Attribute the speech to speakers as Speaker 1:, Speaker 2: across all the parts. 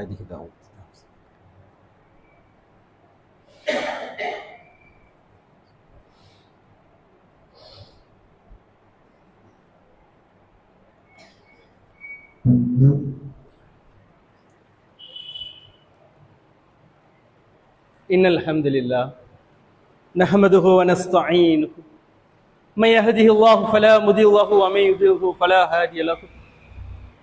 Speaker 1: هذه دعوة
Speaker 2: إن الحمد لله نحمده ونستعينه. من يهده الله فلا مضل له ومن يضلله فلا هادي له.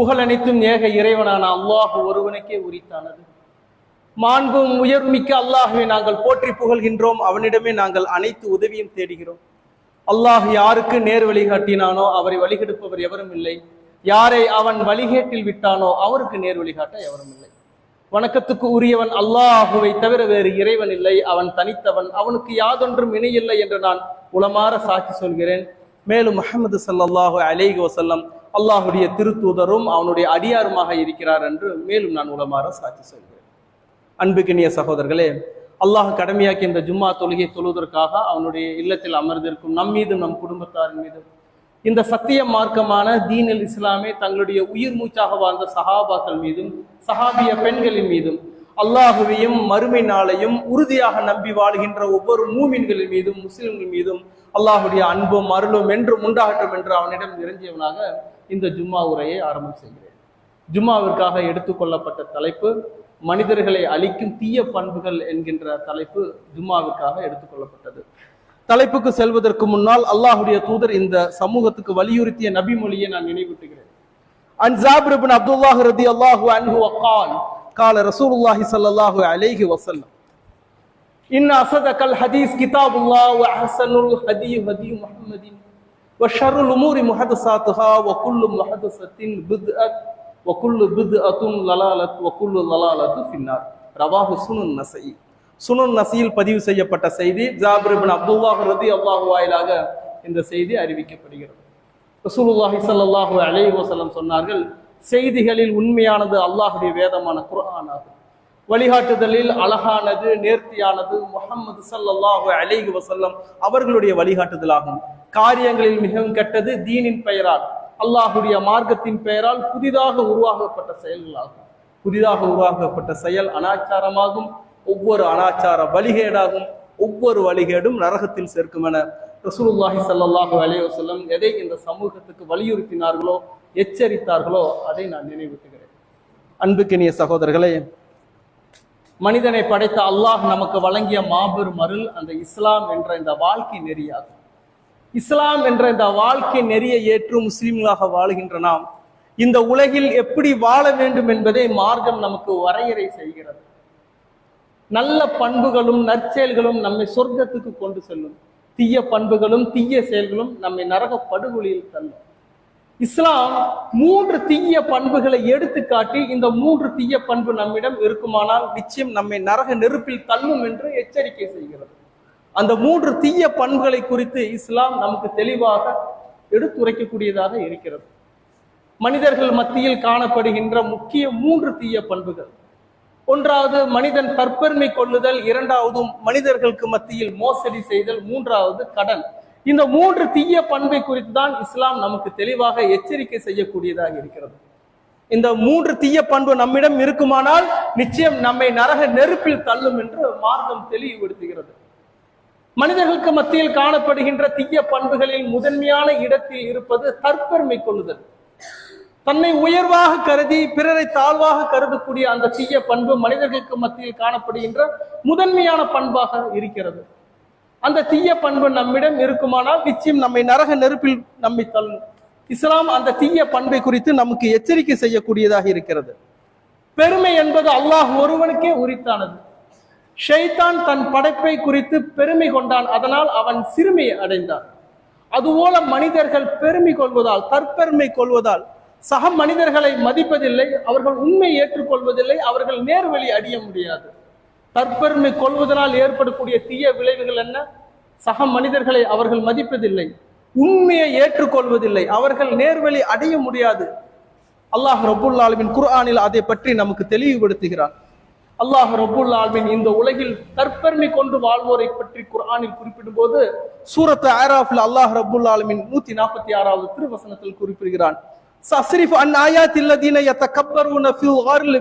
Speaker 2: புகழ் அனைத்தும் ஏக இறைவனான அல்லாஹு ஒருவனுக்கே உரித்தானது. மாண்பும் உயர்மிக்க அல்லாஹுவை நாங்கள் போற்றி புகழ்கின்றோம். அவனிடமே நாங்கள் அனைத்து உதவியும் தேடுகிறோம். அல்லாஹ் யாருக்கு நேர் வழிகாட்டினானோ அவரை வழிகெடுப்பவர் எவரும் இல்லை. யாரை அவன் வழிகேட்டில் விட்டானோ அவருக்கு நேர் வழிகாட்ட எவரும் இல்லை. வணக்கத்துக்கு உரியவன் அல்லாஹுவை தவிர வேறு இறைவன் இல்லை. அவன் தனித்தவன். அவனுக்கு யாதொன்றும் இணையில்லை என்று நான் உளமாற சாட்சி சொல்கிறேன். மேலும் முஹம்மது ஸல்லல்லாஹு அலேஹி வசல்லம் அல்லாஹுடைய திருத்தூதரும் அவனுடைய அடியாருமாக இருக்கிறார் என்று மேலும் நான் உளமாற சாட்சி சொல்கிறேன். அன்புக்கினிய சகோதரர்களே அல்லாஹ் கடமையாக்கி இந்த ஜும்மா தொழுகை தொழுவதற்காக அவனுடைய இல்லத்தில் அமர்ந்திருக்கும் நம் மீதும் நம் குடும்பத்தாரின் மீதும் இந்த சத்திய மார்க்கமான தீனில் இஸ்லாமே தங்களுடைய உயிர் மூச்சாக வாழ்ந்த சஹாபாக்கள் மீதும் சஹாபிய பெண்களின் மீதும் அல்லாஹுவையும் மறுமை நாளையும் உறுதியாக நம்பி வாழ்கின்ற ஒவ்வொரு மூமின்களின் மீதும் முஸ்லிம்கள் மீதும் அல்லாஹுடைய அன்பும் அருளும் என்றும் உண்டாகட்டும் என்று அவனிடம் இறங்கியவனாக இந்த ஜும்மா உரையை ஆரம்பம் செய்கிறேன் ஜும்மாவிற்காக எடுத்துக்கொள்ளப்பட்ட தலைப்பு மனிதர்களை அழிக்கும் தீய பண்புகள் என்கின்ற தலைப்பு ஜும்மாவிற்காக எடுத்துக்கொள்ளப்பட்டது தலைப்புக்கு செல்வதற்கு முன்னால் அல்லாஹுடைய தூதர் இந்த சமூகத்துக்கு வலியுறுத்திய நபிமொழியை நான் நினைவூட்டுகிறேன் عن جابر بن عبد الله رضي الله عنه وقال قال رسول الله صلى الله عليه وسلم إن أصدق الحديث كتاب الله وأحسن الهدي هدي محمد وشر الأمور محدثاتها وكل محدثة بدعة وكل بدعة ضلالة وكل ضلالة في النار رواه سنن النسائي சுனன் நசியில் பதிவு செய்யப்பட்ட செய்தி ஜாபிர் பின் அப்துல்லாஹ் ரதி அல்லாஹு வாயிலாக இந்த செய்தி அறிவிக்கப்படுகிறது ரசூலுல்லாஹி ஸல்லல்லாஹு அலைஹி வஸல்லம் சொன்னார்கள் செய்திகளில் உண்மையானது அல்லாஹுடைய வேதமான குர்ஆன் ஆகும் வழிகாட்டுதலில் அழகானது நேர்த்தியானது முகமது சல்லாஹு அலைஹி வசல்லம் அவர்களுடைய வழிகாட்டுதலாகும். காரியங்களில் மிகவும் கெட்டது தீனின் பெயரால் அல்லாஹுடைய மார்க்கத்தின் பெயரால் புதிதாக உருவாக்கப்பட்ட செயல்களாகும். புதிதாக உருவாக்கப்பட்ட செயல் அனாச்சாரமாகும் ஒவ்வொரு அனாச்சார வழிகேடாகும் ஒவ்வொரு வழிகேடும் நரகத்தில் சேர்க்கும் என ரசூலுல்லாஹி சல்லாஹு அலைஹி எதை இந்த சமூகத்துக்கு வலியுறுத்தினார்களோ எச்சரித்தார்களோ அதை நான் நினைவூட்டுகிறேன். அன்புக்கினிய சகோதரர்களே மனிதனை படைத்த அல்லாஹ் நமக்கு வழங்கிய மாபெரும் அருள் அந்த இஸ்லாம் என்ற இந்த வாழ்க்கை நெறியாகும். இஸ்லாம் என்ற இந்த வாழ்க்கை நெறியை ஏற்று முஸ்லிம்களாக வாழுகின்ற நாம் இந்த உலகில் எப்படி வாழ வேண்டும் என்பதை மார்க்கம் நமக்கு வரையறை செய்கிறது. நல்ல பண்புகளும் நற்செயல்களும் நம்மை சொர்க்கத்துக்கு கொண்டு செல்லும். தீய பண்புகளும் தீய செயல்களும் நம்மை நரக படுகொலியில் தள்ளும். இஸ்லாம் மூன்று தீய பண்புகளை எடுத்துக்காட்டி இந்த மூன்று தீய பண்பு நம்மிடம் இருக்குமானால் நிச்சயம் நம்மை நரக நெருப்பில் தள்ளும் என்று எச்சரிக்கை செய்கிறது. அந்த மூன்று தீய பண்புகளை குறித்து இஸ்லாம் நமக்கு தெளிவாக எடுத்துரைக்கக்கூடியதாக இருக்கிறது. மனிதர்கள் மத்தியில் காணப்படுகின்ற முக்கிய மூன்று தீய பண்புகள். ஒன்றாவது மனிதன் தற்பெருமை கொள்ளுதல் இரண்டாவது மனிதர்களுக்கு மத்தியில் மோசடி செய்தல் மூன்றாவது கடன் இந்த மூன்று தீய பண்பை குறித்து தான் இஸ்லாம் நமக்கு தெளிவாக எச்சரிக்கை செய்யக்கூடியதாக இருக்கிறது. இந்த மூன்று தீய பண்பு நம்மிடம் இருக்குமானால் நிச்சயம் நம்மை நரக நெருப்பில் தள்ளும் என்று மார்க்கம் தெளிவுபடுத்துகிறது. மனிதர்களுக்கு மத்தியில் காணப்படுகின்ற தீய பண்புகளில் முதன்மையான இடத்தில் இருப்பது தற்பெருமை கொள்ளுதல். தன்னை உயர்வாக கருதி பிறரை தாழ்வாக கருதக்கூடிய அந்த தீய பண்பு மனிதர்களுக்கு மத்தியில் காணப்படுகின்ற முதன்மையான பண்பாக இருக்கிறது. அந்த தீய பண்பு நம்மிடம் இருக்குமானால் நிச்சயம் நம்மை நரக நெருப்பில் நம்மை தள்ளும் இஸ்லாம் அந்த தீய பண்பை குறித்து நமக்கு எச்சரிக்கை செய்யக்கூடியதாக இருக்கிறது. பெருமை என்பது அல்லாஹ் ஒருவனுக்கே உரித்தானது. ஷைத்தான் தன் படைப்பை குறித்து பெருமை கொண்டான் அதனால் அவன் சிறுமையை அடைந்தான். அதுபோல மனிதர்கள் பெருமை கொள்வதால் தற்பெருமை கொள்வதால் சக மனிதர்களை மதிப்பதில்லை அவர்கள் உண்மை ஏற்றுக்கொள்வதில்லை அவர்கள் நேர்வழி அடிய முடியாது. தற்பெருமை கொள்வதனால் ஏற்படக்கூடிய தீய விளைவுகள் என்ன? சக மனிதர்களை அவர்கள் மதிப்பதில்லை. உண்மையை ஏற்றுக்கொள்வதில்லை. அவர்கள் நேர்வழி அடைய முடியாது. அல்லாஹ் ரபுல் ஆலமின் குர்ஆனில் அதை பற்றி நமக்கு தெளிவுபடுத்துகிறார். அல்லாஹ் ரபுல் ஆலமின் இந்த உலகில் தற்பெருமை கொண்டு வாழ்வோரை பற்றி குர்ஆனில் குறிப்பிடும் போது சூரத் ஆராஃபில் அல்லாஹ் ரபுல் ஆலமின் நூத்தி நாற்பத்தி ஆறாவது திருவசனத்தில் குறிப்பிடுகிறான். சஸ்ரிஃப் அன் ஆயாத்தில்லதீன யத்தகப்பரூன ஃபில் அர்லி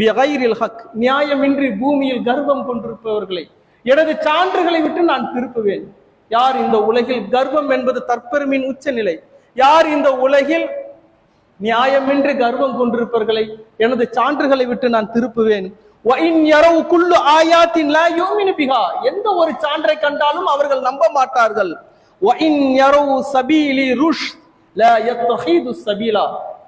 Speaker 2: பிகைரில் ஹக் நியாயமின்றி பூமியில் கர்வம் கொண்டிருப்பவர்களை எனது சான்றுகளை விட்டு நான் திருப்புவேன். யார் இந்த உலகில் கர்வம் என்பது தற்பெருமின் உச்சநிலை? யார் இந்த உலகில் நியாயமின்றி கர்வம் கொண்டிருப்பவர்களை எனது சான்றுகளை விட்டு நான் திருப்புவேன்? எந்த ஒரு சான்றை கண்டாலும் அவர்கள் நம்ப மாட்டார்கள்.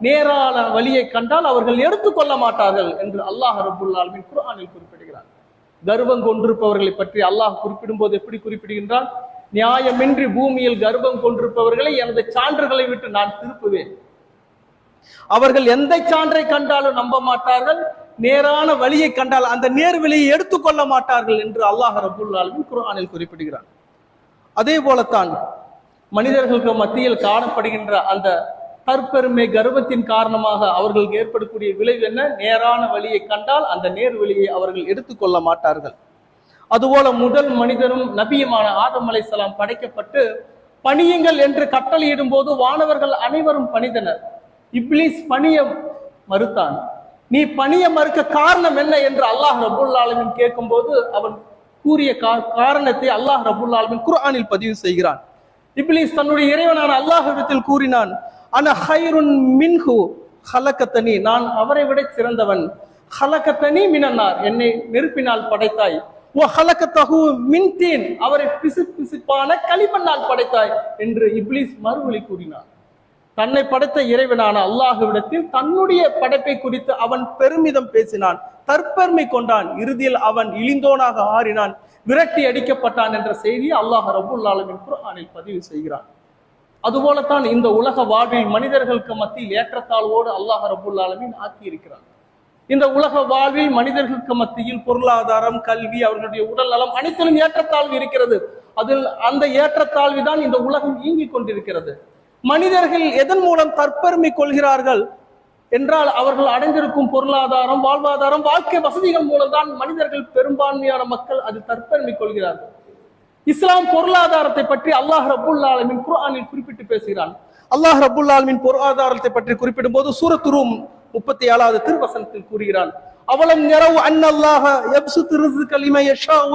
Speaker 2: நேரான வழியை கண்டால் அவர்கள் எடுத்துக்கொள்ள மாட்டார்கள் என்று அல்லாஹ் ரபுல்லாலுமின் குரானில் குறிப்பிடுகிறார். கர்வம் கொண்டிருப்பவர்களை பற்றி அல்லாஹ் குறிப்பிடும் போது எப்படி குறிப்பிடுகின்றான்? நியாயமின்றி பூமியில் கர்வம் கொண்டிருப்பவர்களை எனது சான்றுகளை விட்டு நான் திருப்புவேன். அவர்கள் எந்த சான்றை கண்டாலும் நம்ப மாட்டார்கள். நேரான வழியை கண்டால் அந்த நேர் வழியை எடுத்துக்கொள்ள மாட்டார்கள் என்று அல்லாஹ் ரபுல்லாலுமின் குரானில் குறிப்பிடுகிறான். அதே போலத்தான் மனிதர்களுக்கு மத்தியில் காணப்படுகின்ற அந்த தற்பெருமை கர்வத்தின் காரணமாக அவர்களுக்கு ஏற்படக்கூடிய விளைவு என்ன? நேரான வழியை கண்டால் அந்த நேர் வழியை அவர்கள் எடுத்துக்கொள்ள மாட்டார்கள். அதுபோல முதல் மனிதனும் நபியுமான ஆதம் சலாம் படைக்கப்பட்டு பணியுங்கள் என்று கட்டளையிடும் போது வானவர்கள் அனைவரும் பணிந்தனர். இப்ளீஸ் பணிய மறுத்தான். நீ பணிய மறுக்க காரணம் என்ன என்று அல்லாஹ் ரபுல்லாலமின் கேட்கும் கேட்கும்போது அவன் கூறிய காரணத்தை அல்லாஹ் ரபுல்லாலமின் குர்ஆனில் பதிவு செய்கிறான். இப்லீஸ் தன்னுடைய இறைவனான அல்லாஹிடத்தில் கூறினான் அன ஹைருன் மின்ஹு ஹலக்கத்தனி நான் அவரை விட சிறந்தவன். ஹலக்கத்தனி மினன்னார். என்னை நெருப்பினால் படைத்தாய். ஓ ஹலக்கத்தகு மின்தீன். அவரை பிசு பிசுப்பான களிமண்ணால் படைத்தாய் என்று இப்லீஸ் மறுவழி கூறினான். தன்னை படைத்த இறைவனான அல்லாஹுவிடத்தில் தன்னுடைய படைப்பை குறித்து அவன் பெருமிதம் பேசினான். தற்பெருமை கொண்டான். இறுதியில் அவன் இழிந்தோனாக ஆறினான். விரட்டி அடிக்கப்பட்டான் என்ற செய்தியை அல்லாஹ் ரபுல் ஆலமின் குர்ஆனில் பதிவு செய்கிறான். அதுபோலத்தான் இந்த உலக வாழ்வில் மனிதர்களுக்கு மத்தியில் ஏற்றத்தாழ்வோடு அல்லாஹ் ரபுல் ஆலமின் ஆக்கியிருக்கிறான். இந்த உலக வாழ்வில் மனிதர்களுக்கு மத்தியில் பொருளாதாரம் கல்வி அவர்களுடைய உடல் நலம் அனைத்திலும் ஏற்றத்தாழ்வு இருக்கிறது. அதில் அந்த ஏற்றத்தாழ்வு தான் இந்த உலகம் இயங்கிக் கொண்டிருக்கிறது. மனிதர்கள் எதன் மூலம் தற்பெருமை கொள்கிறார்கள்? என்றால் அவர்கள் அடைந்திருக்கும் பொருளாதாரம் வாழ்வாதாரம் வாழ்க்கை வசதிகள் மூலம்தான் மனிதர்கள் பெரும்பான்மையான மக்கள் அது தற்பெருமை கொள்கிறார்கள். இஸ்லாம் பொருளாதாரத்தை பற்றி அல்லாஹ் ரபுல் ஆலமின் குர்ஆனில் குறிப்பிட்டு பேசுகிறான். அல்லாஹ் ரபுல் ஆலமின் பொருளாதாரத்தை பற்றி குறிப்பிடும் போது சூரத்துரும் முப்பத்தி ஏழாவது திருவசனத்தில் கூறுகிறான். அவலம் நிறவு அன்னல்லாஹ யப்சுத்து ரிஸ்க லிமன் யஷாஉ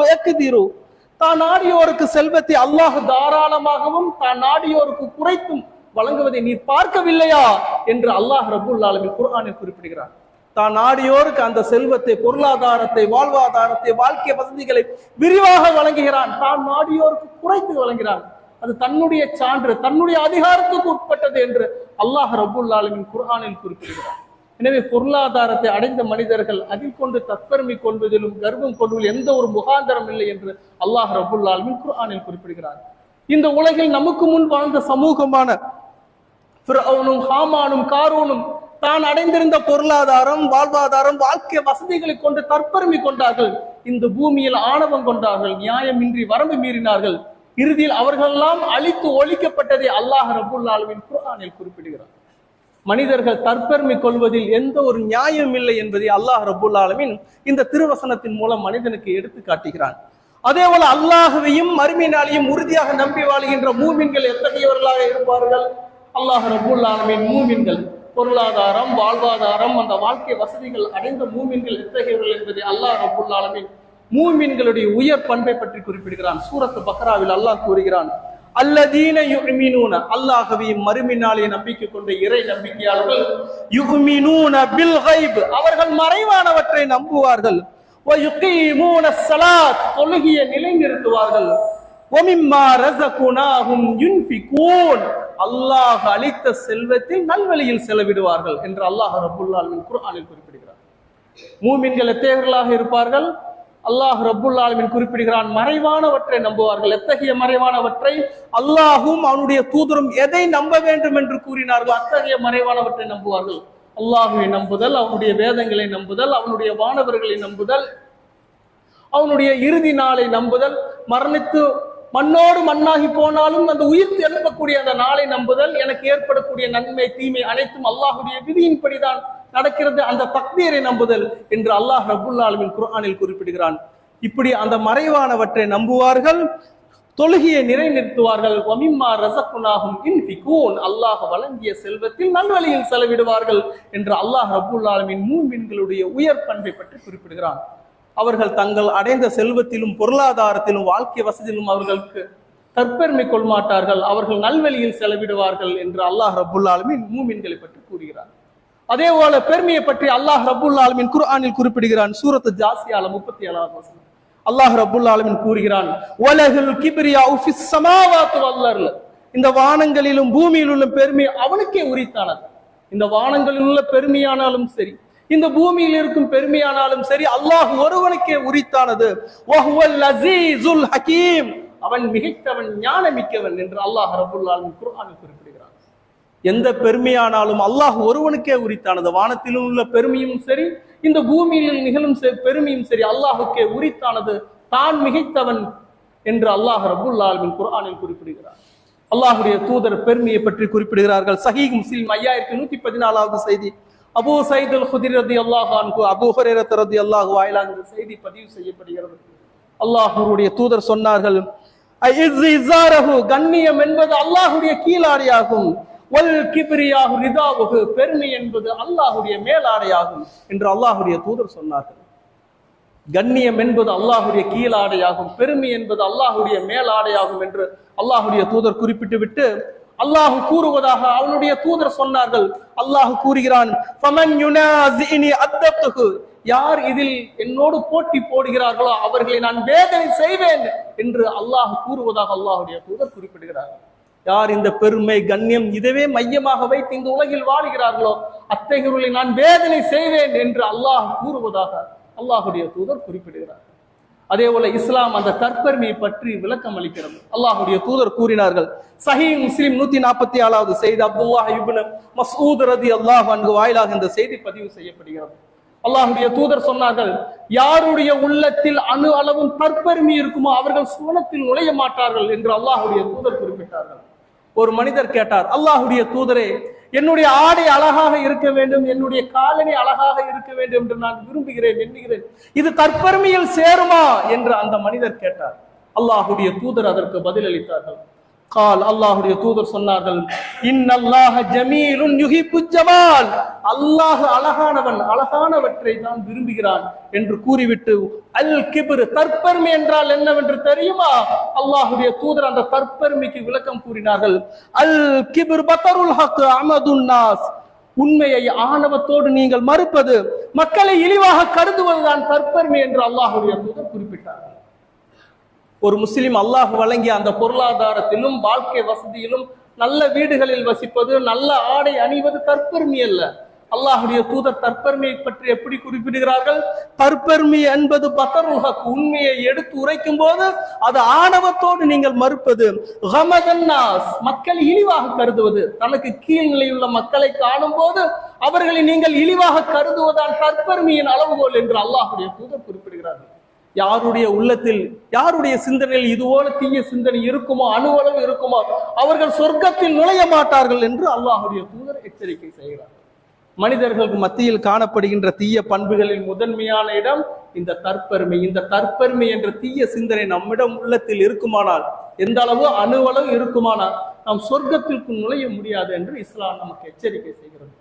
Speaker 2: தான் நாடியோருக்கு செல்வத்தை அல்லாஹ் தாராளமாகவும் தான் நாடியோருக்கு குறைத்தும் வழங்குவதை நீ பார்க்கவில்லையா என்று அல்லாஹ் ரபுல் ஆலமின் குர்ஆனில் குறிப்பிடுகிறார். தான் நாடியோருக்கு அந்த செல்வத்தை பொருளாதாரத்தை வாழ்வாதாரத்தை வாழ்க்கை வசதிகளை விரிவாக வழங்குகிறான். தான் நாடியோருக்கு குறைத்து வழங்குகிறான். அது தன்னுடைய சான்று தன்னுடைய அதிகாரத்துக்கு உட்பட்டது என்று அல்லாஹ் ரபுல் ஆலமின் குர்ஆனில் குறிப்பிடுகிறார். எனவே பொருளாதாரத்தை அடைந்த மனிதர்கள் அதில் கொண்டு தற்பெருமை கொள்வதிலும் கர்வம் கொள்வதில் எந்த ஒரு முகாந்தரம் இல்லை என்று அல்லாஹ் ரபுல் ஆலமின் குர்ஆனில் குறிப்பிடுகிறார். இந்த உலகில் நமக்கு முன் வாழ்ந்த சமூகமான ஹாமானும் காரூனும் தான் அடைந்திருந்த பொருளாதாரம் வாழ்வாதாரம் வாழ்க்கை வசதிகளை கொண்டு தற்பெருமை கொண்டார்கள். இந்த பூமியில் ஆணவம் கொண்டார்கள் நியாயமின்றி வரம்பு மீறினார்கள். இறுதியில் அவர்களெல்லாம் அழித்து ஒழிக்கப்பட்டதை அல்லாஹ் ரபுல்லாலுவின் குரானில் குறிப்பிடுகிறார். மனிதர்கள் தற்பெருமை கொள்வதில் எந்த ஒரு நியாயம் இல்லை என்பதை அல்லாஹ் ரபுல்லாலுவின் இந்த திருவசனத்தின் மூலம் மனிதனுக்கு எடுத்து காட்டுகிறான். அதே போல அல்லாஹுவையும் மறுமை நாளையும் உறுதியாக நம்பி வாழ்கின்ற மூமின்கள் எத்தகையவர்களாக இருப்பார்கள்? அல்லாஹ் ரபுல்லாலமின் மூமின்கள் பொருளாதாரம் வாழ்வாதாரம் அந்த வாழ்க்கை வசதிகள் அடைந்த மூமின்கள் எத்தகையவர்கள் என்பதை அல்லாஹ் ரபுல்லாலமின் மூமின்களுடைய உயர் பண்பை பற்றி குறிப்பிடுகிறான். சூரத்து பக்ராவில் அல்லாஹ் கூறுகிறான் அல்லதீன யுமினூன அல்லாஹ்வையும் மறுமினாலே நம்பிக்கை கொண்ட இறை நம்பிக்கையாளர்கள் யுமினூன பில் ஹைப் அவர்கள் மறைவானவற்றை நம்புவார்கள். தொழுகிய நிலைநிறுத்துவார்கள் அல்லாஹ் அளித்த செல்வத்தில் நல்வழியில் செலவிடுவார்கள் என்று அல்லாஹ் ரபுல் குரானில் குறிப்பிடுகிறார். மூமின்கள் எத்தகையவர்களாக இருப்பார்கள்? அல்லாஹ் ரபுல்லாலமின் குறிப்பிடுகிறான் மறைவானவற்றை நம்புவார்கள். எத்தகைய மறைவானவற்றை? அல்லாஹும் அவனுடைய தூதரும் எதை நம்ப வேண்டும் என்று கூறினார்கள் அத்தகைய மறைவானவற்றை நம்புவார்கள். அல்லாஹுவை நம்புதல் அவனுடைய வேதங்களை நம்புதல் அவனுடைய வானவர்களை நம்புதல் அவனுடைய இறுதி நாளை நம்புதல் மரணித்து மண்ணோடு மண்ணாகி போனாலும் அந்த உயிர் எழுப்பக்கூடிய அந்த நாளை நம்புதல் எனக்கு ஏற்படக்கூடிய நன்மை தீமை அனைத்தும் அல்லாஹுடைய விதியின்படிதான் நடக்கிறது. அந்த தக்தீரை நம்புதல் என்று அல்லாஹ் ரபுல் குரானில் குர்ஆனில் குறிப்பிடுகிறான். இப்படி அந்த மறைவானவற்றை நம்புவார்கள். தொழுகையை நிறைநிறுத்துவார்கள். வமிம்மா ரசக்குனாகும் இன்ஃபிகூன். அல்லாஹ் வழங்கிய செல்வத்தில் நல்வழியில் செலவிடுவார்கள் என்று அல்லாஹ் ரபுல் ஆலமின் மூமின்களுடைய உயர் பண்பை பற்றி குறிப்பிடுகிறார் அவர்கள் தங்கள் அடைந்த செல்வத்திலும் பொருளாதாரத்திலும் வாழ்க்கை வசதியிலும் அவர்களுக்கு தற்பெருமை கொள்மாட்டார்கள். அவர்கள் நல்வழியில் செலவிடுவார்கள் என்று அல்லாஹ் ரபுல் ஆலமின் மூமின்களை பற்றி கூறுகிறார் அதே போல பெருமையை பற்றி அல்லாஹ் ரபுல் ஆலமின் குர்ஆனில் குறிப்பிடுகிறான். சூரத்து ஜாசியால முப்பத்தி ஏழாவது வசனம். அல்லாஹ் ரபுல் ஆலமின் கூறுகிறான் உலகில் கிபிரியா உஃபிஸ் சமாவாத்து வல்லர்ல இந்த வானங்களிலும் பூமியில் உள்ள பெருமை அவனுக்கே உரித்தானது. இந்த வானங்களில் உள்ள பெருமையானாலும் சரி இந்த பூமியில் இருக்கும் பெருமையானாலும் சரி அல்லாஹ் ஒருவனுக்கே உரித்தானது. வஹுவல் அஸீஸுல் ஹகீம். அவன் மிகைத்தவன் ஞானமிக்கவன் என்று அல்லாஹ் ரபுல் ஆலமின் குர்ஆனில் குறிப்பிடுகிறான். எந்த பெருமையானாலும் அல்லாஹ் ஒருவனுக்கே உரித்தானது. வானத்திலும் உள்ள பெருமையும் சரி இந்த பூமியில் நிகழும் செ- பெருமையும் சரி அல்லாஹுக்கே உரித்தானது தான் மிகைத்தவன் என்று அல்லாஹ் ரபுல் ஆலமின் குர்ஆனில் குறிப்பிடுகிறார். அல்லாஹுடைய தூதர் பெருமையை பற்றி குறிப்பிடுகிறார்கள். சஹீஹ் முஸ்லிம் ஐயாயிரத்தி நூத்தி பதினாலாவது செய்தி. அபூ சைத் அல் ஹுதிர் ரதி அல்லாஹ் அபு ஹரேரத் ரதி அல்லாஹ் வாயிலாக இந்த செய்தி பதிவு செய்யப்படுகிறது. அல்லாஹ்வுடைய தூதர் சொன்னார்கள் கண்ணியம் என்பது அல்லாஹுடைய கீழாடையாகும் பெருமை என்பது அல்லாஹுடைய மேலாடையாகும் என்று அல்லாஹுடைய தூதர் சொன்னார்கள். கண்ணியம் என்பது அல்லாஹுடைய கீழாடையாகும் பெருமை என்பது அல்லாஹுடைய மேலாடையாகும் என்று அல்லாஹுடைய தூதர் குறிப்பிட்டு விட்டு அல்லாஹு கூறுவதாக அவனுடைய தூதர் சொன்னார்கள். அல்லாஹ் கூறுகிறான் யார் இதில் என்னோடு போட்டி போடுகிறார்களோ அவர்களை நான் வேதனை செய்வேன் என்று அல்லாஹ் கூறுவதாக அல்லாஹுடைய தூதர் குறிப்பிடுகிறார்கள் யார் இந்த பெருமை கண்ணியம் இதுவே மையமாக வைத்து இந்த உலகில் வாழுகிறார்களோ அத்தகையவர்களை நான் வேதனை செய்வேன் என்று அல்லாஹ் கூறுவதாக அல்லாஹுடைய தூதர் குறிப்பிடுகிறார். அதே போல இஸ்லாம் அந்த தற்பெருமையை பற்றி விளக்கம் அளிக்கிறது. அல்லாஹுடைய தூதர் கூறினார்கள் சஹி முஸ்லிம் நூத்தி நாற்பத்தி ஏழாவது செய்தி அப்துல்லாஹ் இப்னு மஸ்ஊத் ரதி அல்லாஹ் அன்கு வாயிலாக இந்த செய்தி பதிவு செய்யப்படுகிறது. அல்லாஹுடைய தூதர் சொன்னார்கள் யாருடைய உள்ளத்தில் அணு அளவும் தற்பெருமை இருக்குமோ அவர்கள் சுவனத்தில் நுழைய மாட்டார்கள் என்று அல்லாஹுடைய தூதர் குறிப்பிட்டார்கள். ஒரு மனிதர் கேட்டார் அல்லாஹுடைய தூதரே என்னுடைய ஆடை அழகாக இருக்க வேண்டும் என்னுடைய காலனி அழகாக இருக்க வேண்டும் என்று நான் விரும்புகிறேன் எண்ணுகிறேன். இது தற்பெருமையில் சேருமா? என்று அந்த மனிதர் கேட்டார். அல்லாஹுடைய தூதர் அதற்கு பதிலளித்தார்கள். கால் அல்லாஹுடைய தூதர் சொன்னார்கள் இன்னல்லாஹ ஜமீலுன் யுஹிப்பு ஜமால் அல்லாஹ் அழகானவன் அழகானவற்றை தான் விரும்புகிறான் என்று கூறிவிட்டு அல் கிப்ரு தற்பெருமை என்றால் என்னவென்று தெரியுமா? அல்லாஹுடைய தூதர் அந்த தற்பெருமைக்கு விளக்கம் கூறினார்கள் அல் கிப்ர் பத்தருல் ஹக் அமதுன் நாஸ் உண்மையை ஆணவத்தோடு நீங்கள் மறுப்பது மக்களை இழிவாக கருதுவதுதான் தற்பெருமை என்று அல்லாஹுடைய தூதர் குறிப்பிட்டார். ஒரு முஸ்லீம் அல்லாஹ் வழங்கிய அந்த பொருளாதாரத்திலும் வாழ்க்கை வசதியிலும் நல்ல வீடுகளில் வசிப்பது நல்ல ஆடை அணிவது தற்பெருமை அல்ல. அல்லாஹுடைய தூதர் தற்பெருமையை பற்றி எப்படி குறிப்பிடுகிறார்கள்? தற்பெருமை என்பது பத்தருல் உண்மையை எடுத்து உரைக்கும் போது அது ஆணவத்தோடு நீங்கள் மறுப்பது மக்கள் இழிவாக கருதுவது தனக்கு கீழ்நிலையுள்ள மக்களை காணும் போது அவர்களை நீங்கள் இழிவாக கருதுவதால் தற்பெருமையின் அளவுகோல் என்று அல்லாஹுடைய தூதர் குறிப்பிடுகிறார்கள். யாருடைய உள்ளத்தில் யாருடைய சிந்தனையில் இதுபோல தீய சிந்தனை இருக்குமோ அணுவளவு இருக்குமோ? அவர்கள் சொர்க்கத்தில் நுழைய மாட்டார்கள் என்று அல்லாஹுடைய தூதர் எச்சரிக்கை செய்கிறார். மனிதர்களுக்கு மத்தியில் காணப்படுகின்ற தீய பண்புகளில் முதன்மையான இடம் இந்த தற்பெருமை. இந்த தற்பெருமை என்ற தீய சிந்தனை நம்மிடம் உள்ளத்தில் இருக்குமானால் எந்த அளவு அணுவளவு இருக்குமானால் நாம் சொர்க்கத்திற்கு நுழைய முடியாது என்று இஸ்லாம் நமக்கு எச்சரிக்கை செய்கிறது.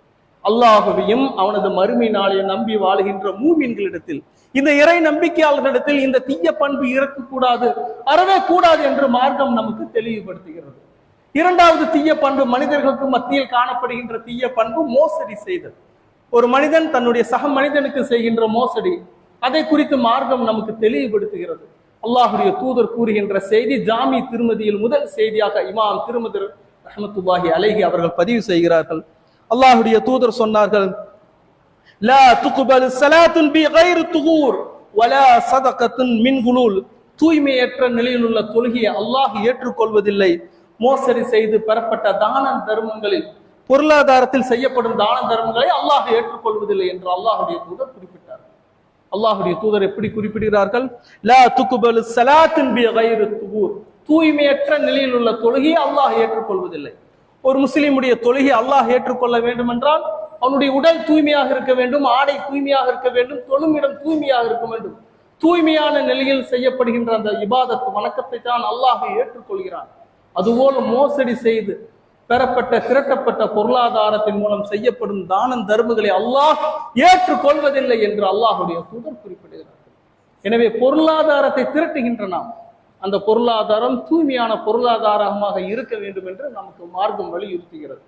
Speaker 2: அல்லாஹுவையும் அவனது மறுமை நாளையும் நம்பி வாழுகின்ற மூமின்களிடத்தில் இந்த இறை நம்பிக்கையாளர்களிடத்தில் இந்த தீய பண்பு இருக்கக்கூடாது அறவே கூடாது என்று மார்க்கம் நமக்கு தெளிவுபடுத்துகிறது. இரண்டாவது தீய பண்பு மனிதர்களுக்கு மத்தியில் காணப்படுகின்ற தீய பண்பு மோசடி செய்தல். ஒரு மனிதன் தன்னுடைய சக மனிதனுக்கு செய்கின்ற மோசடி அதை குறித்து மார்க்கம் நமக்கு தெளிவுபடுத்துகிறது. அல்லாஹுடைய தூதர் கூறுகின்ற செய்தி ஜாமி திருமதியில் முதல் செய்தியாக இமாம் திருமதி ரஹமத்துல்லாஹி அலைகி அவர்கள் பதிவு செய்கிறார்கள். அல்லாஹுடைய தூதர் சொன்னார்கள் லா துக்பல் ஸலாத்துன் பி கைர் துகூர் வலா சதகத்துன் மின் தூய்மையற்ற நிலையில் உள்ள தொழுகையை அல்லாஹ் ஏற்றுக்கொள்வதில்லை. மோசடி செய்து பெறப்பட்ட தான தர்மங்களில் பொருளாதாரத்தில் செய்யப்படும் தான தர்மங்களை அல்லாஹ் ஏற்றுக்கொள்வதில்லை என்று அல்லாஹுடைய தூதர் குறிப்பிட்டார். அல்லாஹுடைய தூதர் எப்படி குறிப்பிடுகிறார்கள்? லா துக்குபலு சலாத்தின் பி கைரு துகூர் தூய்மையற்ற நிலையில் உள்ள தொழுகையை அல்லாஹ் ஏற்றுக்கொள்வதில்லை. ஒரு முஸ்லீமுடைய தொழுகை அல்லாஹ் ஏற்றுக்கொள்ள வேண்டும் என்றால் அவனுடைய உடல் தூய்மையாக இருக்க வேண்டும் ஆடை தூய்மையாக இருக்க வேண்டும் தொழுமிடம் தூய்மையாக இருக்க வேண்டும். தூய்மையான நிலையில் செய்யப்படுகின்ற அந்த இபாதத்து வணக்கத்தை தான் அல்லாஹ் ஏற்றுக்கொள்கிறான். அதுபோல் மோசடி செய்து பெறப்பட்ட திரட்டப்பட்ட பொருளாதாரத்தின் மூலம் செய்யப்படும் தானம் தர்மங்களை அல்லாஹ் ஏற்றுக்கொள்வதில்லை என்று அல்லாஹுடைய தூதர் குறிப்பிடுகிறார். எனவே பொருளாதாரத்தை திரட்டுகின்ற நாம் அந்த பொருளாதாரம் தூய்மையான பொருளாதாரமாக இருக்க வேண்டும் என்று நமக்கு மார்க்கம் வலியுறுத்துகிறது.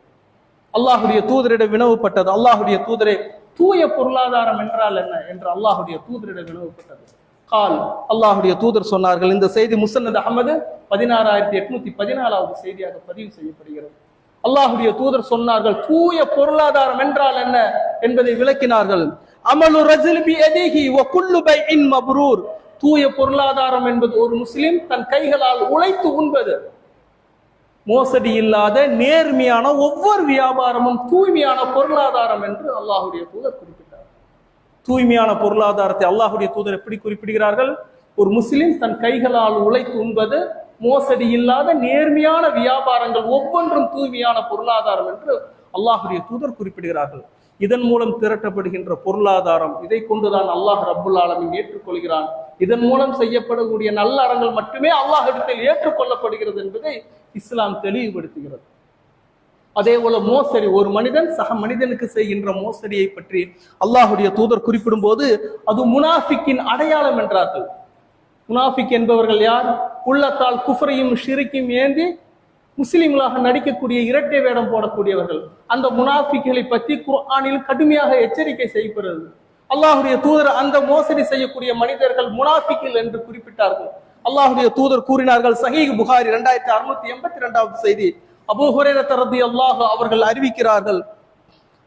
Speaker 2: அல்லாஹுடைய தூதரிடம் வினவுப்பட்டது. அல்லாஹுடைய தூதரே தூய பொருளாதாரம் என்றால் என்ன என்று அல்லாஹுடைய தூதரிடம் வினவுப்பட்டது. கால் அல்லாஹுடைய தூதர் சொன்னார்கள். இந்த செய்தி முசன்னத் அகமது பதினாறாயிரத்தி எட்நூத்தி பதினாலாவது செய்தியாக பதிவு செய்யப்படுகிறது. அல்லாஹுடைய தூதர் சொன்னார்கள் தூய பொருளாதாரம் என்றால் என்ன என்பதை விளக்கினார்கள். அமலு ரஜில் எதிகி எதிஹி வ குல்லு பைஇன் மப்ரூர். தூய பொருளாதாரம் என்பது ஒரு முஸ்லிம் தன் கைகளால் உழைத்து உண்பது. மோசடி இல்லாத நேர்மையான ஒவ்வொரு வியாபாரமும் தூய்மையான பொருளாதாரம் என்று அல்லாஹுடைய தூதர் குறிப்பிட்டார். தூய்மையான பொருளாதாரத்தை அல்லாஹுடைய தூதர் எப்படி குறிப்பிடுகிறார்கள்? ஒரு முஸ்லிம் தன் கைகளால் உழைத்து உண்பது மோசடி இல்லாத நேர்மையான வியாபாரங்கள் ஒவ்வொன்றும் தூய்மையான பொருளாதாரம் என்று அல்லாஹுடைய தூதர் குறிப்பிடுகிறார்கள். இதன் மூலம் திரட்டப்படுகின்ற பொருளாதாரம் இதை கொண்டுதான் அல்லாஹ் ரபுல் ஆலமின் ஏற்றுக்கொள்கிறான். இதன் மூலம் செய்யப்படக்கூடிய நல்ல அறங்கள் மட்டுமே அல்லாஹிடத்தில் ஏற்றுக்கொள்ளப்படுகிறது என்பதை இஸ்லாம் தெளிவுபடுத்துகிறது. அதே போல மோசடி ஒரு மனிதன் சக மனிதனுக்கு செய்கின்ற மோசடியை பற்றி அல்லாஹுடைய தூதர் குறிப்பிடும் போது அது முனாஃபிக்கின் அடையாளம் என்றார்கள். முனாஃபிக் என்பவர்கள் யார்? உள்ளத்தால் குஃபரையும் ஷிரிக்கும் ஏந்தி முஸ்லிம்களாக நடிக்கக்கூடிய இரட்டை வேடம் போடக்கூடியவர்கள். அந்த முனாஃபிக்களை பற்றி குர்ஆனில் கடுமையாக எச்சரிக்கை செய்யப்படுகிறது. அல்லாஹுடைய தூதர் அந்த மோசடி செய்யக்கூடிய மனிதர்கள் முனாஃபிக்கில் என்று குறிப்பிட்டார்கள். அல்லாஹுடைய தூதர் கூறினார்கள் சஹீஹ் புகாரி இரண்டாயிரத்தி அறுநூத்தி எண்பத்தி இரண்டாவது செய்தி. அபூ தரதி ரலியல்லாஹு அவர்கள் அறிவிக்கிறார்கள்.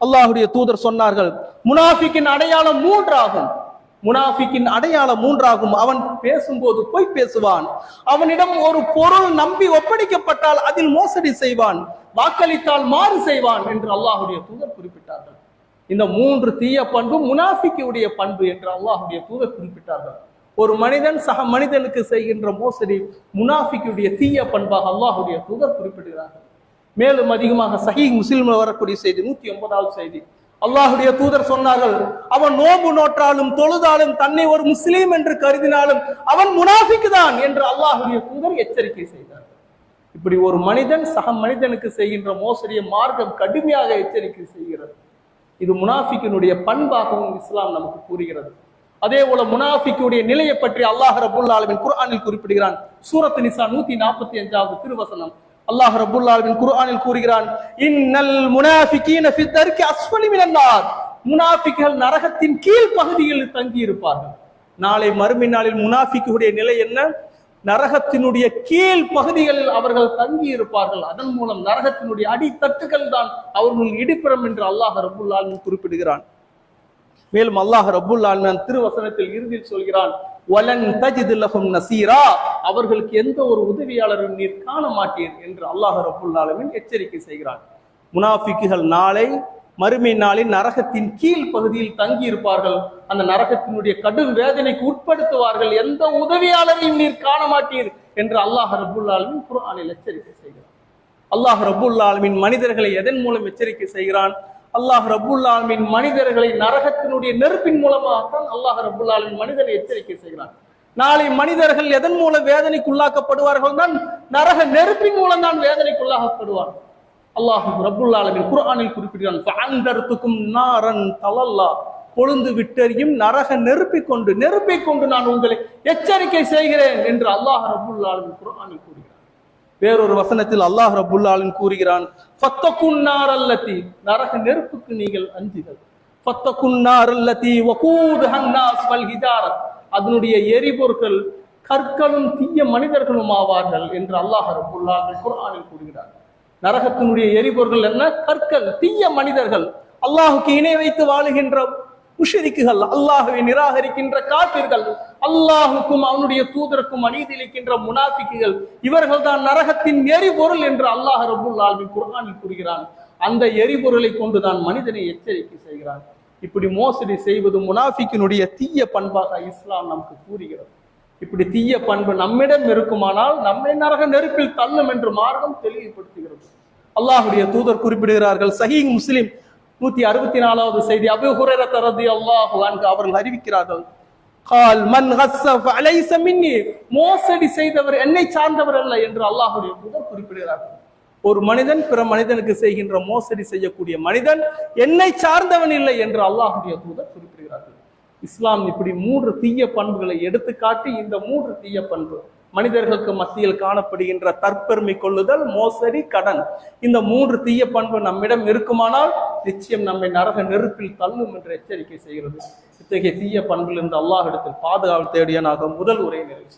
Speaker 2: அல்லாஹுடைய தூதர் சொன்னார்கள் முனாஃபிக்கின் அடையாளம் மூன்றாகும். முனாஃபிக்கின் அடையாளம் மூன்றாகும். அவன் பேசும்போது பொய் பேசுவான். அவனிடம் ஒரு பொருள் நம்பி ஒப்படைக்கப்பட்டால் அதில் மோசடி செய்வான். வாக்களித்தால் மாறு செய்வான் என்று அல்லாஹுடைய தூதர் குறிப்பிட்டார்கள். இந்த மூன்று தீய பண்பு முனாஃபிக்கியுடைய பண்பு என்று அல்லாஹுடைய தூதர் குறிப்பிட்டார்கள். ஒரு மனிதன் சக மனிதனுக்கு செய்கின்ற மோசடி முனாஃபிக்குடைய தீய பண்பாக அல்லாஹுடைய தூதர் குறிப்பிடுகிறார்கள். மேலும் அதிகமாக சஹி முஸ்லிம்ல வரக்கூடிய செய்தி நூத்தி ஒன்பதாவது செய்தி. அல்லாஹுடைய தூதர் சொன்னார்கள் அவன் நோம்பு நோற்றாலும் தொழுதாலும் தன்னை ஒரு முஸ்லீம் என்று கருதினாலும் அவன் முனாஃபிக்கு தான் என்று அல்லாஹுடைய தூதர் எச்சரிக்கை செய்தார். இப்படி ஒரு மனிதன் சக மனிதனுக்கு செய்கின்ற மோசடியை மார்க்கம் கடுமையாக எச்சரிக்கை செய்கிறது. இது முனாஃபிக்கினுடைய பண்பாகவும் இஸ்லாம் நமக்கு கூறுகிறது. அதே போல முனாஃபிக்குடைய நிலையை பற்றி அல்லாஹ் ரபுல்லாலுவின் குர்ஆனில் குறிப்பிடுகிறான். சூரத் நிசா நூத்தி நாற்பத்தி அஞ்சாவது திருவசனம். அல்லாஹ் ரபுல்லாலுவின் குர்ஆனில் கூறுகிறான் இன்னல் முனாஃபிகீன ஃபி தர்க்கி அஸ்ஃபலி மினன்னார் முனாஃபிக்குகள் நரகத்தின் கீழ் பகுதியில் தங்கி இருப்பார்கள் நாளை மறுமை நாளில் முனாஃபிக்குடைய நிலை என்ன? நரகத்தினுடைய கீழ் பகுதிகளில் அவர்கள் தங்கி இருப்பார்கள் அதன் மூலம் நரகத்தினுடைய அடித்தட்டுகள் தான் அவர்கள் இடிப்பிறம் என்று அல்லாஹ் ரபுல் குறிப்பிடுகிறான். மேலும் அல்லாஹ் ரபுல் ஆலமின் திருவசனத்தில் இறுதியில் சொல்கிறான் வலன் தஜிதுலஹம் நசீரா. அவர்களுக்கு எந்த ஒரு உதவியாளரும் நீர் காண மாட்டீர் என்று அல்லாஹ் ரபுல் ஆலமின் எச்சரிக்கை செய்கிறான். முனாஃபிக்குகள் நாளை மறுமை நாளில் நரகத்தின் கீழ் பகுதியில் தங்கி இருப்பார்கள் அந்த நரகத்தினுடைய கடும் வேதனைக்கு உட்படுத்துவார்கள். எந்த உதவியாளரையும் நீர் காண மாட்டீர் என்று அல்லாஹ் ரபுல் ஆலமின் எச்சரிக்கை செய்கிறான். அல்லாஹ் ரபுல் ஆலமின் மனிதர்களை எதன் மூலம் எச்சரிக்கை செய்கிறான்? அல்லாஹ் ரபுல்லாலமின் மனிதர்களை நரகத்தினுடைய நெருப்பின் மூலமாகத்தான் அல்லாஹ் ரபுல்லாலமின் மனிதனை எச்சரிக்கை செய்கிறார் நாளை மனிதர்கள் எதன் மூலம் வேதனைக்குள்ளாக்கப்படுவார்கள் தான் நரக நெருப்பின் மூலம் தான் வேதனைக்குள்ளாகப்படுவார் அல்லாஹ் ரபுல்லாலமின் குரானில் குறிப்பிடுகிறான் நாரன் தலல்லா. கொழுந்து விட்டறியும் நரக நெருப்பை கொண்டு நெருப்பை கொண்டு நான் உங்களை எச்சரிக்கை செய்கிறேன் என்று அல்லாஹ் ரபுல்லாலமின் குரானில் கூறுகிறார் வேறொரு வசனத்தில் அல்லாஹ் ரபுல் கூறுகிறான் ஃபத்தகுன் நரக நெருப்புக்கு நீங்கள் அஞ்சுகள் ஃபத்தகுன் நாரல்லதி வகூதுஹன் நாஸ் வல் அதனுடைய எரிபொருட்கள் கற்களும் தீய மனிதர்களும் ஆவார்கள் என்று அல்லாஹ் ரபுல் குரானில் குர்ஆனில் கூறுகிறார். நரகத்தினுடைய எரிபொருட்கள் என்ன? கற்கள் தீய மனிதர்கள். அல்லாஹுக்கு இணை வைத்து வாழுகின்ற முஷரிக்குகள் அல்லாஹுவை நிராகரிக்கின்ற காப்பீர்கள் அல்லாஹுக்கும் அவனுடைய தூதருக்கும் அநீதி இழைக்கின்ற முனாஃபிக்குகள் இவர்கள் தான் நரகத்தின் எரிபொருள் என்று அல்லாஹ் ரபுல் ஆலமின் குர்ஆனில் கூறுகிறான். அந்த எரிபொருளை கொண்டுதான் மனிதனை எச்சரிக்கை செய்கிறான். இப்படி மோசடி செய்வது முனாஃபிக்கினுடைய தீய பண்பாக இஸ்லாம் நமக்கு கூறுகிறது. இப்படி தீய பண்பு நம்மிடம் இருக்குமானால் நம்மை நரக நெருப்பில் தள்ளும் என்று மார்க்கம் தெளிவுபடுத்துகிறது. அல்லாஹுடைய தூதர் குறிப்பிடுகிறார்கள் சஹி முஸ்லிம் நூத்தி அறுபத்தி நாலாவது செய்தி. அபு தரது அல்லாஹு அன்ஹு அவர்கள் அறிவிக்கிறார்கள். கால் மன் ஹஸ்ஸஃப் அலைஸ மின்னி. மோசடி செய்தவர் என்னை சார்ந்தவர் அல்ல என்று அல்லாஹுடைய தூதர் குறிப்பிடுகிறார்கள். ஒரு மனிதன் பிற மனிதனுக்கு செய்கின்ற மோசடி செய்யக்கூடிய மனிதன் என்னை சார்ந்தவன் இல்லை என்று அல்லாஹுடைய தூதர் குறிப்பிடுகிறார்கள். இஸ்லாம் இப்படி மூன்று தீய பண்புகளை எடுத்துக்காட்டி இந்த மூன்று தீய பண்பு மனிதர்களுக்கு மத்தியில் காணப்படுகின்ற தற்பெருமை கொள்ளுதல் மோசடி கடன். இந்த மூன்று தீய பண்பு நம்மிடம் இருக்குமானால் நிச்சயம் நம்மை நரக நெருப்பில் தள்ளும் என்று எச்சரிக்கை செய்கிறது. இத்தகைய தீய பண்பிலிருந்து அல்லாஹிடத்தில் பாதுகாப்பு தேடியனாக முதல் உரை நிறைவு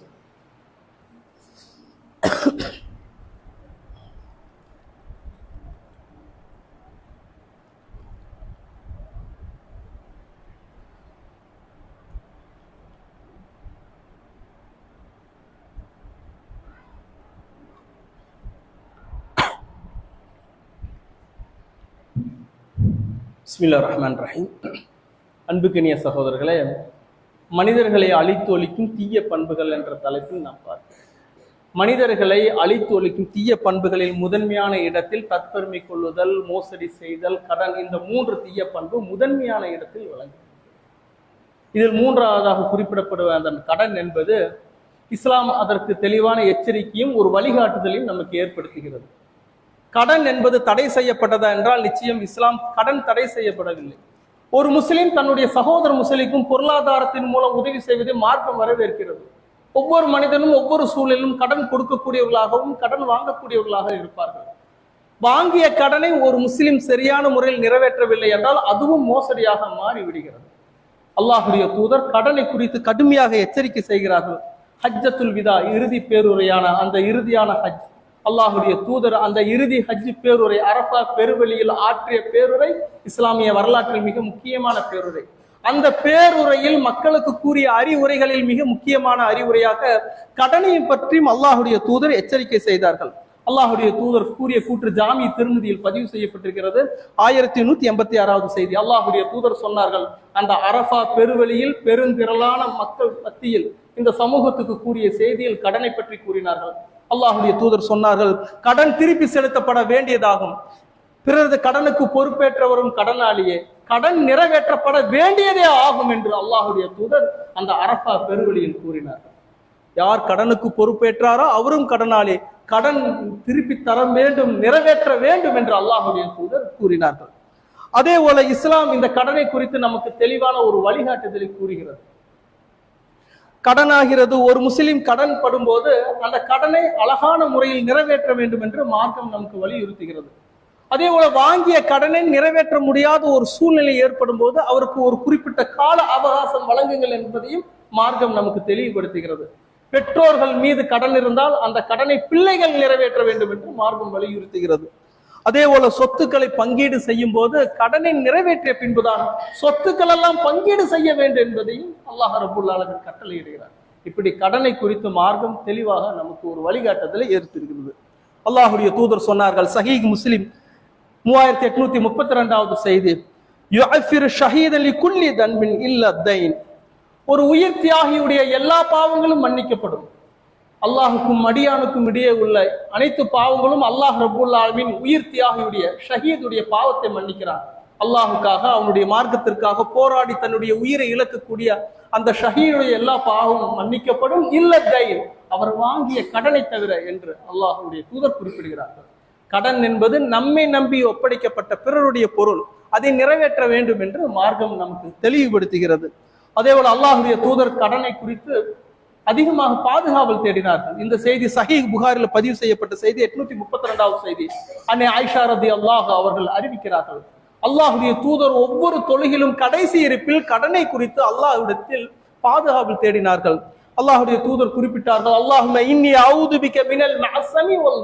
Speaker 2: பிஸ்மில்லா ரஹ்மான் ரஹீம். அன்புக்கினிய சகோதரர்களே மனிதர்களை அழித்து ஒழிக்கும் தீய பண்புகள் என்ற தலைப்பில் நாம் பார்க்கிறோம் மனிதர்களை அழித்து ஒழிக்கும் தீய பண்புகளில் முதன்மையான இடத்தில் தற்பெருமை கொள்ளுதல் மோசடி செய்தல் கடன் இந்த மூன்று தீய பண்பு முதன்மையான இடத்தில் விளங்கும். இதில் மூன்றாவதாக குறிப்பிடப்படுவ அந்த கடன் என்பது இஸ்லாம் அதற்கு தெளிவான எச்சரிக்கையும் ஒரு வழிகாட்டுதலையும் நமக்கு ஏற்படுத்துகிறது. கடன் என்பது தடை செய்யப்பட்டதா என்றால் நிச்சயம் இஸ்லாம் கடன் தடை செய்யப்படவில்லை. ஒரு முஸ்லிம் தன்னுடைய சகோதர முஸ்லிக்கும் பொருளாதாரத்தின் மூலம் உதவி செய்வதை மார்க்கம் வரவேற்கிறது. ஒவ்வொரு மனிதனும் ஒவ்வொரு சூழலிலும் கடன் கொடுக்கக்கூடியவர்களாகவும் கடன் வாங்கக்கூடியவர்களாக இருப்பார்கள். வாங்கிய கடனை ஒரு முஸ்லிம் சரியான முறையில் நிறைவேற்றவில்லை என்றால் அதுவும் மோசடியாக மாறிவிடுகிறது. அல்லாஹுடைய தூதர் கடனை குறித்து கடுமையாக எச்சரிக்கை செய்கிறார்கள். ஹஜ்ஜத்துல் விதா இறுதி பேருரையான அந்த இறுதியான ஹஜ். அல்லாஹுடைய தூதர் அந்த இறுதி ஹஜ் பேருரை அரபா பெருவெளியில் ஆற்றிய பேருரை இஸ்லாமிய வரலாற்றில் மிக முக்கியமான பேருரை. அந்த பேருரையில் மக்களுக்கு கூறிய அறிவுரைகளில் மிக முக்கியமான அறிவுரையாக கடனை பற்றியும் அல்லாஹுடைய தூதர் எச்சரிக்கை செய்தார்கள். அல்லாஹுடைய தூதர் கூறிய கூற்று ஜாமி திருமதியில் பதிவு செய்யப்பட்டிருக்கிறது. ஆயிரத்தி நூத்தி எண்பத்தி ஆறாவது செய்தி. அல்லாஹுடைய தூதர் சொன்னார்கள் அந்த அரபா பெருவெளியில் பெருந்திரளான மக்கள் மத்தியில் இந்த சமூகத்துக்கு கூறிய செய்தியில் கடனை பற்றி கூறினார்கள். அல்லாஹுடைய தூதர் சொன்னார்கள் கடன் திருப்பி செலுத்தப்பட வேண்டியதாகும். பிறரது கடனுக்கு பொறுப்பேற்றவரும் கடனாளியே கடன் நிறைவேற்றப்பட வேண்டியதே ஆகும் என்று அல்லாஹுடைய தூதர் அந்த அரபா பெருவெளியில் கூறினார். யார் கடனுக்கு பொறுப்பேற்றாரோ அவரும் கடனாளி கடன் திருப்பி தர வேண்டும் நிறைவேற்ற வேண்டும் என்று அல்லாஹுடைய தூதர் கூறினார்கள். அதே போல இஸ்லாம் இந்த கடனை குறித்து நமக்கு தெளிவான ஒரு வழிகாட்டுதலை கூறுகிறது. கடனாகிறது. ஒரு முஸ்லிம் கடன் படும்போது அந்த கடனை அழகான முறையில் நிறைவேற்ற வேண்டும் என்று மார்க்கம் நமக்கு வலியுறுத்துகிறது. அதே போல வாங்கிய கடனை நிறைவேற்ற முடியாத ஒரு சூழ்நிலை ஏற்படும் போது அவருக்கு ஒரு குறிப்பிட்ட கால அவகாசம் வழங்குங்கள் என்பதையும் மார்க்கம் நமக்கு தெளிவுபடுத்துகிறது. பெற்றோர்கள் மீது கடன் இருந்தால் அந்த கடனை பிள்ளைகள் நிறைவேற்ற வேண்டும் என்று மார்க்கம் வலியுறுத்துகிறது. அதே போல சொத்துக்களை பங்கீடு செய்யும் போது கடனை நிறைவேற்றிய பின்புதான் சொத்துக்கள் எல்லாம் பங்கீடு செய்ய வேண்டும் என்பதையும் அல்லாஹ் ரபுல் கட்டளையிடுகிறார். இப்படி கடனை குறித்து மார்க்கம் தெளிவாக நமக்கு ஒரு வழிகாட்டுதலை ஏற்படுகிறது அல்லாஹுடைய தூதர் சொன்னார்கள் சஹீக் முஸ்லிம் மூவாயிரத்தி எட்நூத்தி முப்பத்தி ரெண்டாவது செய்தி யுஅஃபிரு ஷஹீதன் லிகுல்லி தன்பின் இல்ல தைன். ஒரு உயிர் தியாகியுடைய எல்லா பாவங்களும் மன்னிக்கப்படும். அல்லாஹுக்கும் மடியானுக்கும் இடையே உள்ள அனைத்து பாவங்களும் அல்லாஹ் ரபுல்லாவின் உயிர் தியாகியுடைய ஷஹீதுடைய பாவத்தை மன்னிக்கிறான். அல்லாஹுக்காக அவனுடைய மார்க்கத்திற்காக போராடி தன்னுடைய உயிரை இழக்கக்கூடிய அந்த ஷஹீனுடைய எல்லா பாவமும் மன்னிக்கப்படும். இல்ல தைன் அவர் வாங்கிய கடனை தவிர என்று அல்லாஹுடைய தூதர் குறிப்பிடுகிறார்கள். கடன் என்பது நம்மை நம்பி ஒப்படைக்கப்பட்ட பிறருடைய பொருள். அதை நிறைவேற்ற வேண்டும் என்று மார்க்கம் நமக்கு தெளிவுபடுத்துகிறது. அதே போல அல்லாஹுடைய தூதர் கடனை குறித்து அதிகமாக பாதுகாவல் தேடினார்கள். இந்த செய்தி சஹி புகாரில் பதிவு செய்யப்பட்ட செய்தி எட்நூத்தி முப்பத்தி ரெண்டாவது செய்தி. அன்னை ஆயிஷா ரதி அல்லாஹ் அவர்கள் அறிவிக்கிறார்கள். அல்லாஹுடைய தூதர் ஒவ்வொரு தொழுகிலும் கடைசி இருப்பில் கடனை குறித்து அல்லாஹ்விடத்தில் பாதுகாவல் தேடினார்கள். அல்லாஹுடைய தூதர் குறிப்பிட்டார்கள் அல்லாஹுமே இன்னி அவுதுபிக்க மினல் மஅசமி வல்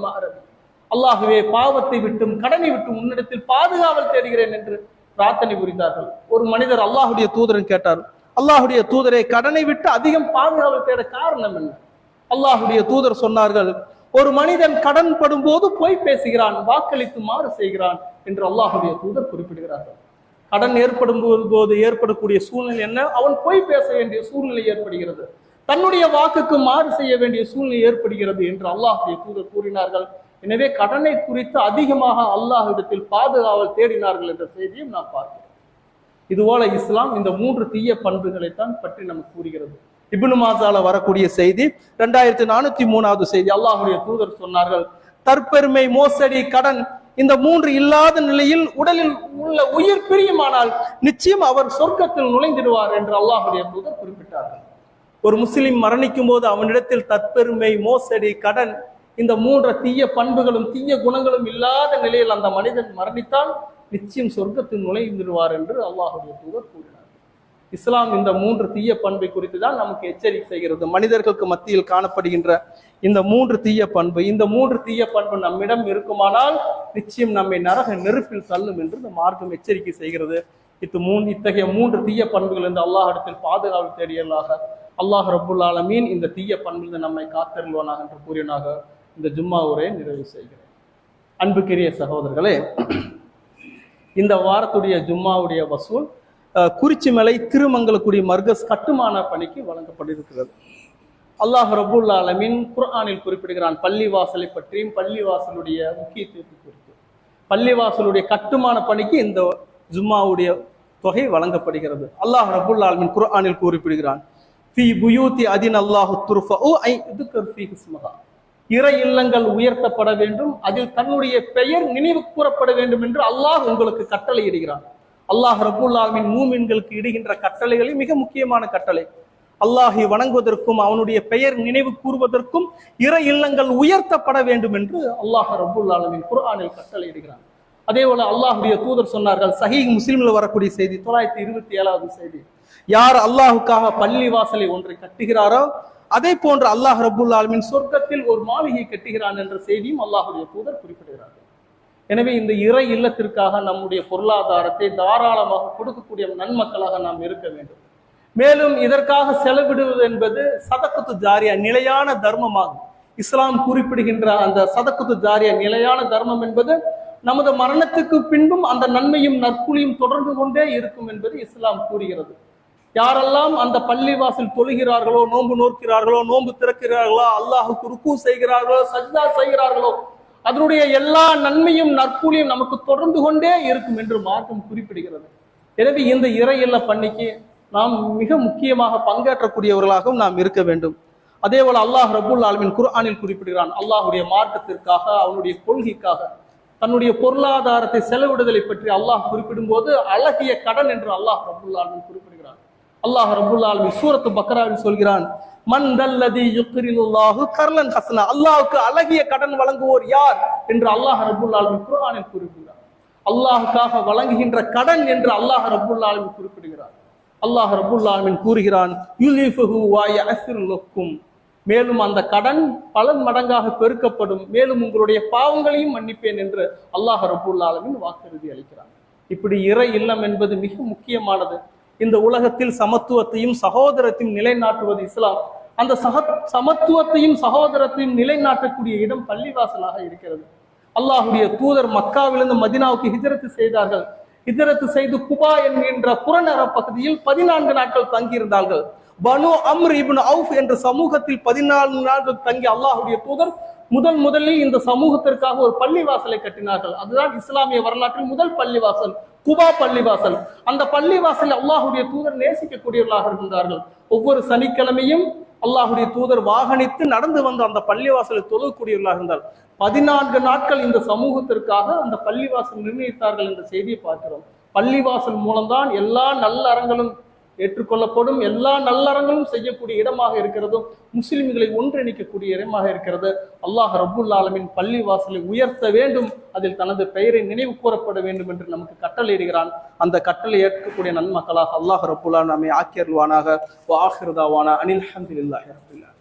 Speaker 2: அல்லாஹுவே பாவத்தை விட்டும் கடனை விட்டும் உன்னிடத்தில் பாதுகாவல் தேடுகிறேன் என்று பிரார்த்தனை புரிந்தார்கள். ஒரு மனிதர் அல்லாஹுடைய தூதரன் கேட்டார் அல்லாஹுடைய தூதரை கடனை விட்டு அதிகம் பாதுகாப்பு தேட காரணம் என்ன? அல்லாஹுடைய தூதர் சொன்னார்கள் ஒரு மனிதன் கடன் படும்போது போய் பேசுகிறான் வாக்களித்து மாறு செய்கிறான் என்று அல்லாஹுடைய தூதர் குறிப்பிடுகிறார்கள். கடன் ஏற்படும் போது ஏற்படக்கூடிய சூழ்நிலை என்ன? அவன் பொய் பேச வேண்டிய சூழ்நிலை ஏற்படுகிறது. தன்னுடைய வாக்குக்கு மாறு செய்ய வேண்டிய சூழ்நிலை ஏற்படுகிறது என்று அல்லாஹுடைய தூதர் கூறினார்கள். எனவே கடனை குறித்து அதிகமாக அல்லாஹ் இடத்தில் பாதுகாவல் தேடினார்கள் என்ற செய்தியும் நாம் பார்க்கிறோம். இதுபோல இஸ்லாம் இந்த மூன்று தீய பண்புகளைத்தான் பற்றி நமக்கு கூறுகிறது. இப்னு மாசால வரக்கூடிய செய்தி ரெண்டாயிரத்தி நானூத்தி மூணாவது செய்தி. அல்லாஹுடைய தூதர் சொன்னார்கள் தற்பெருமை மோசடி கடன் இந்த மூன்று இல்லாத நிலையில் உடலில் உள்ள உயிர் பிரியுமானால் நிச்சயம் அவர் சொர்க்கத்தில் நுழைந்திடுவார் என்று அல்லாஹுடைய தூதர் குறிப்பிட்டார்கள். ஒரு முஸ்லிம் மரணிக்கும் போது அவனிடத்தில் தற்பெருமை மோசடி கடன் இந்த மூன்று தீய பண்புகளும் தீய குணங்களும் இல்லாத நிலையில் அந்த மனிதன் மரணித்தால் நிச்சயம் சொர்க்கத்தில் நுழைந்துடுவார் என்று அல்லாஹுடைய தூதர் கூறினார். இஸ்லாம் இந்த மூன்று தீய பண்பை குறித்து தான் நமக்கு எச்சரிக்கை செய்கிறது. மனிதர்களுக்கு மத்தியில் காணப்படுகின்ற இந்த மூன்று தீய பண்பு இந்த மூன்று தீய பண்பு நம்மிடம் இருக்குமானால் நிச்சயம் நம்மை நரக நெருப்பில் தள்ளும் என்று இந்த மார்க்கம் எச்சரிக்கை செய்கிறது. இத்து மூணு இத்தகைய மூன்று தீய பண்புகள் இருந்து அல்லாஹிடத்தில் பாதுகாப்பு தேடியலாக அல்லாஹ் ரபுல் ஆலமீன் இந்த தீய பண்பிலிருந்து நம்மை காத்தருள்வானாக என்று கூறியனாக இந்த ஜும்மா உரையை நிறைவு செய்கிறேன். அன்புக்குரிய சகோதரர்களே இந்த வாரத்துடைய ஜும்மாவுடைய வசூல் குறிச்சிமலை திருமங்கலக்குடி மர்கஸ் கட்டுமான பணிக்கு வழங்கப்பட்டிருக்கிறது. அல்லாஹ் ரபுல் ஆலமின் குர்ஆனில் குறிப்பிடுகிறான் பள்ளிவாசலை பற்றியும் பள்ளிவாசலுடைய முக்கியத்துவத்தை குறித்து. பள்ளிவாசலுடைய கட்டுமான பணிக்கு இந்த ஜும்மாவுடைய தொகை வழங்கப்படுகிறது. அல்லாஹ் ரபுல் ஆலமின் குர்ஆனில் குறிப்பிடுகிறான் ஃபி புயூத்தி அதின் அல்லாஹு துர்ஃபஉ ஐ இதுக்கர் ஃபீ ஹிஸ்மகா இறை இல்லங்கள் உயர்த்தப்பட வேண்டும். அதில் தன்னுடைய பெயர் நினைவு கூறப்பட வேண்டும் என்று அல்லாஹ் உங்களுக்கு கட்டளை இடுகிறான். அல்லாஹ் ரபுல்லாவின் மூமின்களுக்கு இடுகின்ற கட்டளைகளில் மிக முக்கியமான கட்டளை. அல்லாஹை வணங்குவதற்கும் அவனுடைய பெயர் நினைவு கூறுவதற்கும் இறை இல்லங்கள் உயர்த்தப்பட வேண்டும் என்று அல்லாஹ் ரபுல்லாலமின் குரானில் குர்ஆனில் கட்டளை இடுகிறான். அதே போல அல்லாஹுடைய தூதர் சொன்னார்கள் சஹி முஸ்லிம்ல வரக்கூடிய செய்தி தொள்ளாயிரத்தி இருபத்தி ஏழாவது செய்தி. யார் அல்லாஹுக்காக பள்ளி வாசலை ஒன்றை கட்டுகிறாரோ அதே போன்று அல்லாஹ் ரபுல் ஆலமின் சொர்க்கத்தில் ஒரு மாளிகை கட்டுகிறான் என்ற செய்தியும் அல்லாஹுடைய தூதர் குறிப்பிடுகிறார்கள். எனவே இந்த இறை இல்லத்திற்காக நம்முடைய பொருளாதாரத்தை தாராளமாக கொடுக்கக்கூடிய நன்மக்களாக நாம் இருக்க வேண்டும். மேலும் இதற்காக செலவிடுவது என்பது சதக்கத்து ஜாரியா நிலையான தர்மமாகும் இஸ்லாம் குறிப்பிடுகின்ற அந்த சதக்குத்து ஜாரியா நிலையான தர்மம் என்பது நமது மரணத்துக்கு பின்பும் அந்த நன்மையும் நற்குலியும் தொடர்ந்து கொண்டே இருக்கும் என்பது இஸ்லாம் கூறுகிறது. யாரெல்லாம் அந்த பள்ளிவாசல் தொழுகிறார்களோ நோன்பு நோக்கிறார்களோ நோன்பு திறக்கிறார்களோ அல்லாஹுக்கு ருக்கு செய்கிறார்களோ சஜ்தா செய்கிறார்களோ அதனுடைய எல்லா நன்மையும் நற்கூலியும் நமக்கு தொடர்ந்து கொண்டே இருக்கும் என்று மார்க்கம் குறிப்பிடுகிறது. எனவே இந்த இறை பண்ணிக்கு பணிக்கு நாம் மிக முக்கியமாக பங்கேற்றக்கூடியவர்களாகவும் நாம் இருக்க வேண்டும். அதே போல அல்லாஹ் ரபுல் ஆலமின் குர்ஆனில் குறிப்பிடுகிறான் அல்லாஹுடைய மார்க்கத்திற்காக அவனுடைய கொள்கைக்காக தன்னுடைய பொருளாதாரத்தை செலவிடுதலை பற்றி அல்லாஹ் குறிப்பிடும் போது அழகிய கடன் என்று அல்லாஹ் ரபுல் ஆலமின் குறிப்பிடுகிறான். அல்லாஹ் ரபுல்லால் சூரத்து பக்ராவில் சொல்கிறான் மன் தல்லதி யுக்ரிலுல்லாஹு கர்லன் ஹசனா. அல்லாஹ்வுக்கு அழகிய கடன் வழங்குவோர் யார் என்று அல்லாஹ் ரபுல் ஆலமின் குறிப்பிடுகிறார். அல்லாஹுக்காக வழங்குகின்ற கடன் என்று அல்லாஹ் ரபுல் குறிப்பிடுகிறார். அல்லாஹ் ரபுல் ஆலமின் கூறுகிறான் யுலிஃபுஹு வா யஅஃபிருலக்கும் மேலும் அந்த கடன் பல மடங்காக பெருக்கப்படும். மேலும் உங்களுடைய பாவங்களையும் மன்னிப்பேன் என்று அல்லாஹ் ரபுல் ஆலமின் வாக்குறுதி அளிக்கிறான். இப்படி இறை இல்லம் என்பது மிக முக்கியமானது. இந்த உலகத்தில் சமத்துவத்தையும் சகோதரத்தையும் நிலைநாட்டுவது இஸ்லாம். அந்த சக சமத்துவத்தையும் சகோதரத்தையும் நிலைநாட்டக்கூடிய இடம் பள்ளிவாசலாக இருக்கிறது. அல்லாஹுடைய தூதர் மக்காவிலிருந்து மதினாவுக்கு ஹிஜரத்து செய்தார்கள். ஹிஜரத்து செய்து குபா என்கின்ற புறநர பகுதியில் பதினான்கு நாட்கள் தங்கியிருந்தார்கள். பனு அம்ர் இபின் அவுஃப் என்ற சமூகத்தில் பதினான்கு நாட்கள் தங்கி அல்லாஹுடைய தூதர் முதல் முதலில் இந்த சமூகத்திற்காக ஒரு பள்ளிவாசலை கட்டினார்கள். அதுதான் இஸ்லாமிய வரலாற்றில் முதல் பள்ளிவாசல். குபா பள்ளிவாசல். அந்த பள்ளிவாசல் அல்லாஹுடைய தூதர் நேசிக்கக்கூடியவர்களாக இருந்தார்கள். ஒவ்வொரு சனிக்கிழமையும் அல்லாஹுடைய தூதர் வாகனித்து நடந்து வந்து அந்த பள்ளிவாசலை தொழக்கூடியவர்களாக இருந்தார். பதினான்கு நாட்கள் இந்த சமூகத்திற்காக அந்த பள்ளிவாசல் நிர்ணயித்தார்கள் என்ற செய்தியை பார்க்கிறோம். பள்ளிவாசல் மூலம்தான் எல்லா நல்ல அறங்களும் ஏற்றுக்கொள்ளப்படும். எல்லா நல்லறங்களும் செய்யக்கூடிய இடமாக இருக்கிறதும் முஸ்லிம்களை ஒன்றிணைக்கக்கூடிய இடமாக இருக்கிறது. அல்லாஹ் ரபுல் ஆலமின் பள்ளி வாசலை உயர்த்த வேண்டும். அதில் தனது பெயரை நினைவு கூறப்பட வேண்டும் என்று நமக்கு கட்டளையிடுகிறான். அந்த கட்டளை ஏற்கக்கூடிய நன்மக்களாக அல்லாஹ் ரபுல்லா நம்மை ஆக்கியர்வானாக வாஹிருதாவான அனில் அஹமதுல்லாஹி